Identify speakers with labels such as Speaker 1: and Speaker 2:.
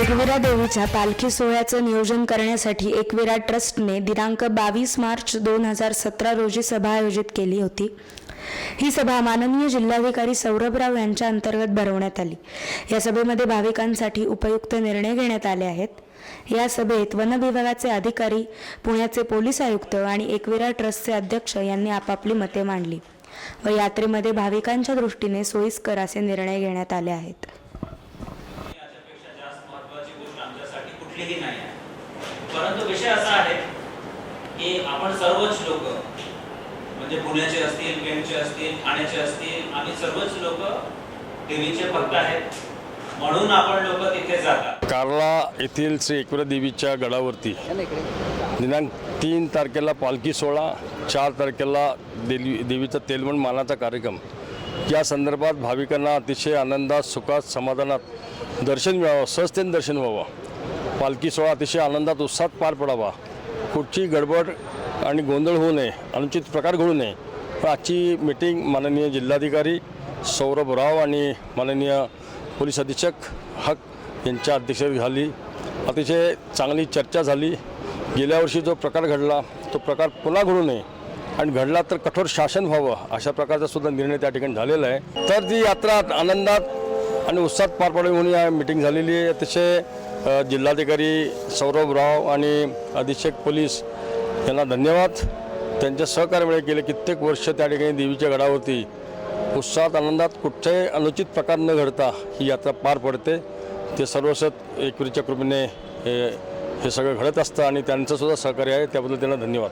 Speaker 1: एकविरा देवीच्या पालखी सोहळ्याचं नियोजन करण्यासाठी एकविरा ट्रस्टने दिनांक बावीस मार्च दोन हजार सतरा रोजी सभा आयोजित केली होती. ही सभा माननीय जिल्हाधिकारी सौरभराव यांच्या अंतर्गत भरवण्यात आली. या सभेमध्ये भाविकांसाठी उपयुक्त निर्णय घेण्यात आले आहेत. या सभेत वन विभागाचे अधिकारी पुण्याचे पोलीस आयुक्त आणि एकविरा ट्रस्टचे अध्यक्ष यांनी आपापली मते मांडली. व यात्रेमध्ये भाविकांच्या दृष्टीने सोयीस्कर असे निर्णय घेण्यात आले आहेत.
Speaker 2: आमच्यासाठी नाही. परंतु विषय असा आहे की आपण सर्वच लोक म्हणजे पुण्याचे असतील पेणचे असतील ठाण्याचे असतील आम्ही सर्वच लोक देवीचे भक्त आहेत. म्हणून आपण लोक तिथे जातात.
Speaker 3: कार्ला येथील श्री एकविरा देवीच्या गडावरती दिनांक तीन तारखेला पालखी सोहळा चार तारखेला देवी देवीचा तेलवण मानाचा कार्यक्रम. या संदर्भात भाविकांना अतिशय आनंदात सुखात समाधानात दर्शन मिळावं सहजतेने दर्शन व्हावं. पालखी सोहळा अतिशय आनंदात उत्साहात पार पडावा. कुठची गडबड आणि गोंधळ होऊ नये अनुचित प्रकार घडू नये. आजची मीटिंग माननीय जिल्हाधिकारी सौरभ राव आणि माननीय पोलीस अधीक्षक हक यांच्या अध्यक्षतेत झाली अतिशय चांगली चर्चा झाली. गेल्या वर्षी जो प्रकार घडला तो प्रकार पुन्हा घडू नये आणि घडला तर कठोर शासन व्हावं अशा प्रकारचा सुद्धा निर्णय त्या ठिकाणी झालेला आहे. तर ती यात्रा आनंदात आणि उत्साहात पार पडावी म्हणून या मिटिंग झालेली आहे. अतिशय जिल्हाधिकारी सौरभ राव आणि अधीक्षक पोलीस यांना धन्यवाद. त्यांच्या सहकार्यामुळे गेले कित्येक वर्ष त्या ठिकाणी देवीच्या गडावरती. उत्साहात आनंदात कुठच्याही अनुचित प्रकार न घडता ही यात्रा पार पडते. ते सर्वसत एकविरीच्या कृपेने हे हे सगळं घडत असतं आणि त्यांचंसुद्धा सहकार्य आहे. त्याबद्दल त्यांना धन्यवाद.